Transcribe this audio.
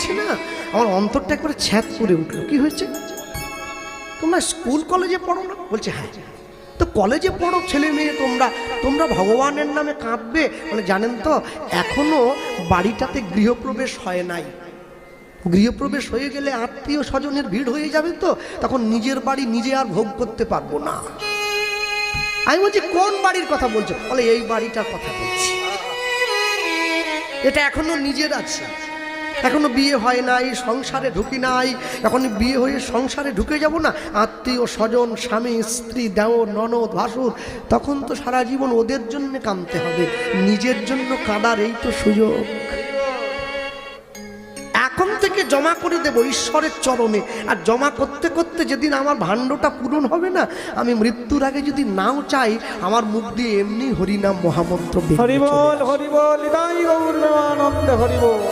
শুনেছি না? আমার অন্তরটা একবারে ছ্যাঁত করে উঠল। কি হয়েছে? তোমরা স্কুল কলেজে পড়ো না? বলছে হ্যাঁ। তো কলেজে পড়ো, ছেলে মেয়ে, তোমরা। তোমরা ভগবানের নামে কাঁদবে। বলে, জানেন তো, এখনও বাড়িটাতে গৃহপ্রবেশ হয় নাই। গৃহপ্রবেশ হয়ে গেলে আত্মীয় স্বজনের ভিড় হয়ে যাবে তো? তখন নিজের বাড়ি নিজে আর ভোগ করতে পারব না। আমি বলছি, কোন বাড়ির কথা বলছো? বলে, এই বাড়িটার কথা বলছি। এটা এখনও নিজের আছে। এখনও বিয়ে হয় নাই সংসারে ঢুকি নাই। এখন বিয়ে হয়ে সংসারে ঢুকে যাব না। আত্মীয় স্বজন স্বামী স্ত্রী দেও ননদ ভাসুর তখন তো সারা জীবন ওদের জন্য কাঁদতে হবে। নিজের জন্য কাঁদার এই তো সুযোগ। এখন থেকে জমা করে দেব ঈশ্বরের চরণে। আর জমা করতে করতে যেদিন আমার ভাণ্ডটা পূরণ হবে না আমি মৃত্যুর আগে যদি নাও চাই আমার মুখ দিয়ে এমনি হরিনাম মহামন্ত্র হরিবল হরিবল হরিবল।